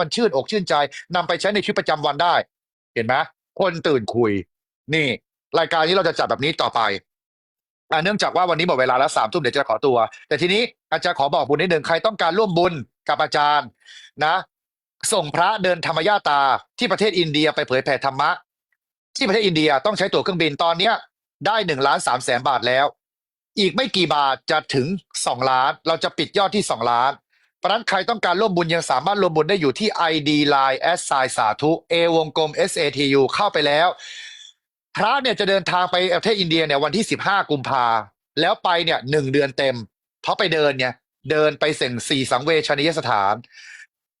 มันชื่นอกชื่นใจนำไปใช้ในชีวิตประจำวันได้ เห็นไหมคนตื่นคุย นี่ รายการนี้เราจะจัดแบบนี้ต่อไปอเนื่องจากว่าวันนี้หมดเวลาแล้วสามทุ่มเดี๋ยวจะขอตัว แต่ทีนี้อาจารย์ขอบอกบุญนิดหนึ่งใครต้องการร่วมบุญกับอาจารย์นะ ส่งพระเดินธรรมยาตาที่ประเทศอินเดียไปเผยแผ่ธรรมะ ที่ประเทศอินเดียต้องใช้ตั๋วเครื่องบินตอนเนี้ยได้หนึ่งล้านสามแสนบาทแล้ว อีกไม่กี่บาทจะถึงสองล้าน เราจะปิดยอดที่สองล้าน เพราะฉะนั้นใครต้องการร่วมบุญยังสามารถร่วมบุญได้อยู่ที่ ID Line s สายสาธุ A วงกลม SATU เข้าไปแล้ว พระเนี่ยจะเดินทางไปประเทศอินเดียเนี่ยวันที่สิบห้ากุมภาแล้วไปเนี่ยหนึ่งเดือนเต็ม เพราะไปเดินเนี่ยเดินไปเส่งสี่สังเวชนียสถาน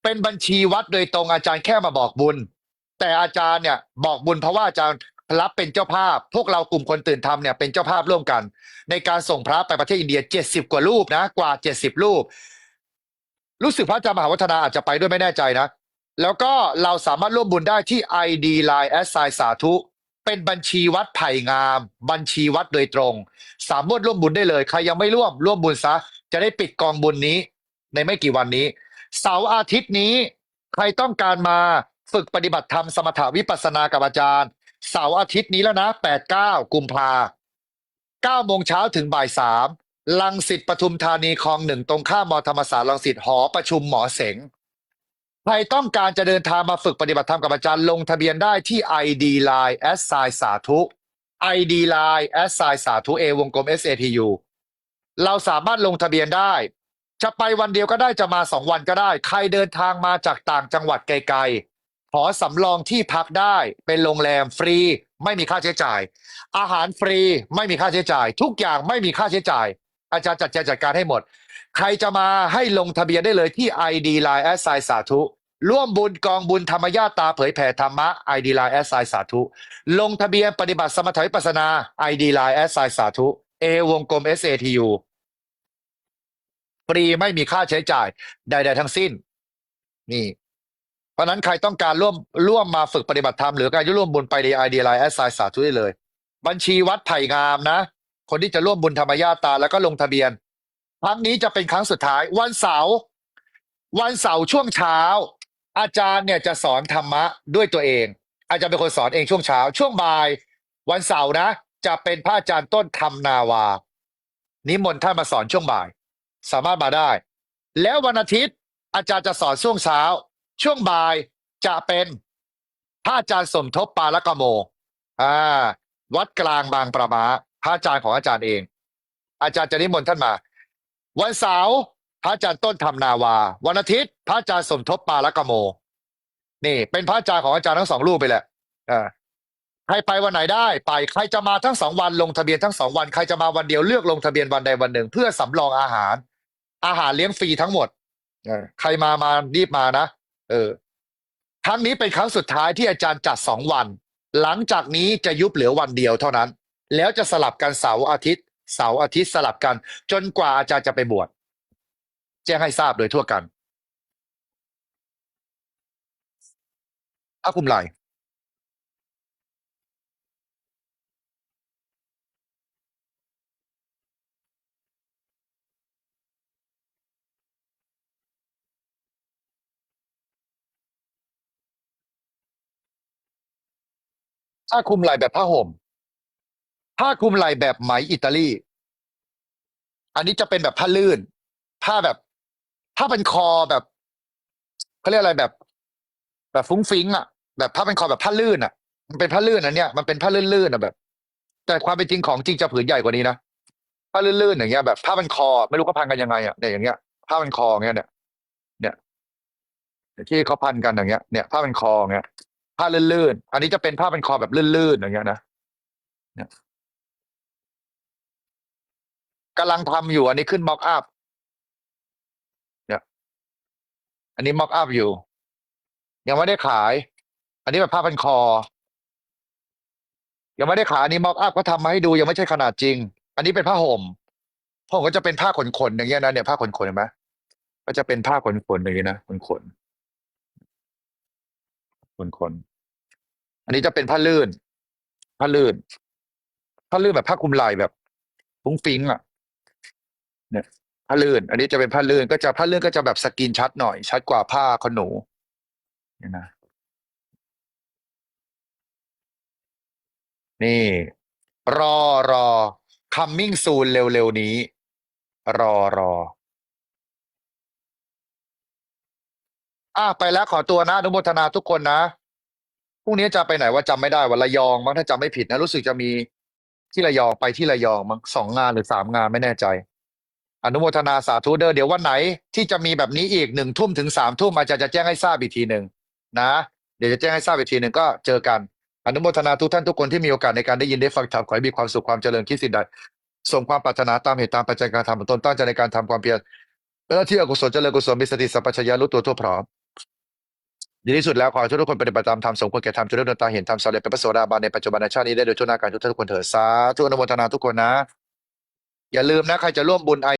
เป็นบัญชีวัดโดยตรงอาจารย์แค่มาบอกบุญ แต่อาจารย์เนี่ยบอกบุญเพราะว่าอาจารย์รับเป็นเจ้าภาพ พวกเรากลุ่มคนตื่นทำเนี่ยเป็นเจ้าภาพร่วมกัน ในการส่งพระไปประเทศอินเดียเจ็ดสิบกว่ารูปนะกว่าเจ็ดสิบรูป รู้สึกพระอาจารย์มหาวัฒนาอาจจะไปด้วยไม่แน่ใจนะ แล้วก็เราสามารถร่วมบุญได้ที่ ID Line แอสไซสาธุ เป็นบัญชีวัดไผ่งาม บัญชีวัดโดยตรง สามารถร่วมบุญได้เลย ใครยังไม่ร่วมร่วมบุญซะ จะได้ปิดกองบุญนี้ ในไม่กี่วันนี้ เสาร์อาทิตย์นี้ ใครต้องการมาฝึกปฏิบัติธรรมสมถาวิปัสสนากับอาจารย์ เสาร์อาทิตย์นี้แล้วนะแปดเก้ากุมภาเก้าโมงเช้าถึงบ่ายสาม ลังสิตปทุมธานีคลองหนึ่งตรงข้ามมอธรรมศาสตร์ลังสิตหอประชุมหมอเสงใครต้องการจะเดินทางมาฝึกปฏิบัติธรรมกับอาจารย์ลงทะเบียนได้ที่ ID Line s สายสาธุ ID Line s สายสาธุ A วงกลม SATU เราสามารถลงทะเบียนได้ จะไปวันเดียวก็ได้จะมาสองวันก็ได้ ใครเดินทางมาจากต่างจังหวัดไกลๆ ขอสำรองที่พักได้เป็นโรงแรมฟรี ไม่มีค่าใช้จ่าย อาหารฟรีไม่มีค่าใช้จ่าย ทุกอย่างไม่มีค่าใช้จ่าย อาจารย์จัดแจงจัดการให้หมด ใครจะมาให้ลงทะเบียนได้เลยที่ ID Line แอสไซสาธุ ร่วมบุญกองบุญธรรมญาตาเผยแผ่ธรรมะ ID Line แอสไซสาธุ ลงทะเบียนปฏิบัติสมถะวิปัสนา ID Line แอสไซสาธุ A วงกลม SATU ฟรีไม่มีค่าใช้จ่ายใด ๆ ทั้งสิ้น นี่ เพราะฉะนั้นใครต้องการร่วมร่วมมาฝึกปฏิบัติธรรมหรือการร่วมบุญไปใน ID Line แอสไซสาธุได้เลย บัญชีวัดไผ่งามนะ คนที่จะร่วมบุญธรรมญาตาแล้วก็ลงทะเบียน ครั้งนี้จะเป็นครั้งสุดท้าย วันเสาร์วันเสาร์ช่วงเช้า อาจารย์เนี่ยจะสอนธรรมะด้วยตัวเอง อาจารย์เป็นคนสอนเองช่วงเช้า ช่วงบ่าย วันเสาร์นะ จะเป็นพระอาจารย์ต้นธรรมนาวา นิมนต์ท่านมาสอนช่วงบ่าย สามารถมาได้ แล้ววันอาทิตย์อาจารย์จะสอนช่วงเช้า ช่วงบ่ายจะเป็นพระอาจารย์สมทบปาละกะโมอ่าวัดกลางบางประมา พระอาจารย์ของอาจารย์เอง อาจารย์จะนิมนต์ท่านมา วันเสาร์พระอาจารย์ต้นธรรมนาวา วันอาทิตย์ พระอาจารย์สมทบปาละกะโม นี่ เป็นพระอาจารย์ของอาจารย์ทั้งสองรูปไปแหละใครไปวันไหนได้ไปใครจะมาทั้งสองวันลงทะเบียนทั้งสองวันใครจะมาวันเดียวเลือกลงทะเบียนวันใดวันหนึ่ง เพื่อสำรองอาหาร อาหารเลี้ยงฟรีทั้งหมดใครมามารีบมานะเออครั้งนี้เป็นครั้งสุดท้ายที่อาจารย์จัดสองวัน หลังจากนี้จะยุบเหลือวันเดียวเท่านั้น แล้วจะสลับกันเสาร์อาทิตย์ เสาร์อาทิตย์สลับกัน จนกว่าอาจารย์จะไปบวชแจ้งให้ทราบโดยทั่วกันผ้าคุมไหล่ผ้าคุมไหล่แบบผ้าห่ม ผ้าคลุมไหล่แบบไหมอิตาลี อันนี้จะเป็นแบบผ้าลื่น ผ้าแบบผ้าเป็นคอแบบเขาเรียกอะไรแบบ แบบฟุ้งฟิ้งอะ แบบผ้าเป็นคอแบบผ้าลื่นอะ มันเป็นผ้าลื่นอันเนี้ยมันเป็นผ้าลื่นๆอะแบบ แต่ความเป็นจริงของจริงจะผืนใหญ่กว่านี้นะผ้าลื่นๆอย่างเงี้ยแบบผ้าเป็นคอ ไม่รู้เขาพันกันยังไงอะเนี่ยอย่างเงี้ยผ้าเป็นคอเงี้ยเนี่ยเนี่ยที่เขาพันกันอย่างเงี้ยเนี่ยผ้าเป็นคอเงี้ยผ้าลื่นๆอันนี้จะเป็นผ้าเป็นคอแบบลื่นๆอย่างเงี้ยนะเนี่ย กำลังทำอยู่ อันนี้ขึ้นม็อกอัพเนี่ยอันนี้ม็อกอัพอยู่ ยังไม่ได้ขาย อันนี้แบบผ้าพันคอ ยังไม่ได้ขายอันนี้ม็อกอัพก็ทำมาให้ดูยังไม่ใช่ขนาดจริง อันนี้เป็นผ้าห่มผ้าห่มก็จะเป็นผ้าขนๆอย่างเงี้ยนะเนี่ยผ้าขนๆเห็นไหมก็จะเป็นผ้าขนๆอย่างงี้นะขนๆขนๆอันนี้จะเป็นผ้าลื่น ผ้าลื่น ผ้าลื่นแบบผ้าคลุมไหล่แบบฟุ้งฟิ้งอะ เนี่ยผ้าลื่น อันนี้จะเป็นผ้าลื่นก็จะผ้าลื่นก็จะแบบสกินชัดหน่อย ชัดกว่าผ้าขนหนูนี่นะนี่ รอรอ coming soon เร็วๆนี้ รอรออะไปแล้วขอตัวนะอนุโมทนาทุกคนนะพรุ่งนี้จะไปไหนว่าจำไม่ได้วันระยองมั้งถ้าจำไม่ผิดนะ รู้สึกจะมีที่ระยองไปที่ระยองมั้งสองงานหรือสามงานไม่แน่ใจ อนุโมทนาสาธุเด้อเดี๋ยววันไหนที่จะมีแบบนี้อีกหนึ่งทุ่มถึงสามทุ่มอาจารย์จะแจ้งให้ทราบอีกทีหนึ่งนะ เดี๋ยวจะแจ้งให้ทราบอีกทีหนึ่งก็เจอกัน อนุโมทนาทุกท่านทุกคนที่มีโอกาสในการได้ยินได้ฟังธรรมขอให้มีความสุขความเจริญคิดสิ่งใดสมความปรารถนาตามเหตุตามปัจจัยการทำของตนตั้งใจในการทำความเพียรและที่อกุศลเจริญกุศลมีสติสัพพัญญารู้ตัวทั่วพร้อมดีที่สุดแล้วขอให้ทุกคนปฏิบัติตามธรรมสมควรแก่ธรรมจนได้ดวงตาเห็นธรรมสำเร็จเป็นพระโสดาบันในปัจจุบันชาตินี้ได้โดยชั่วหน้าการทุกท่านทุกคนเถิดสาธุอนุโมทนาทุกคนนะ อย่าลืมนะใครจะร่วมบุญ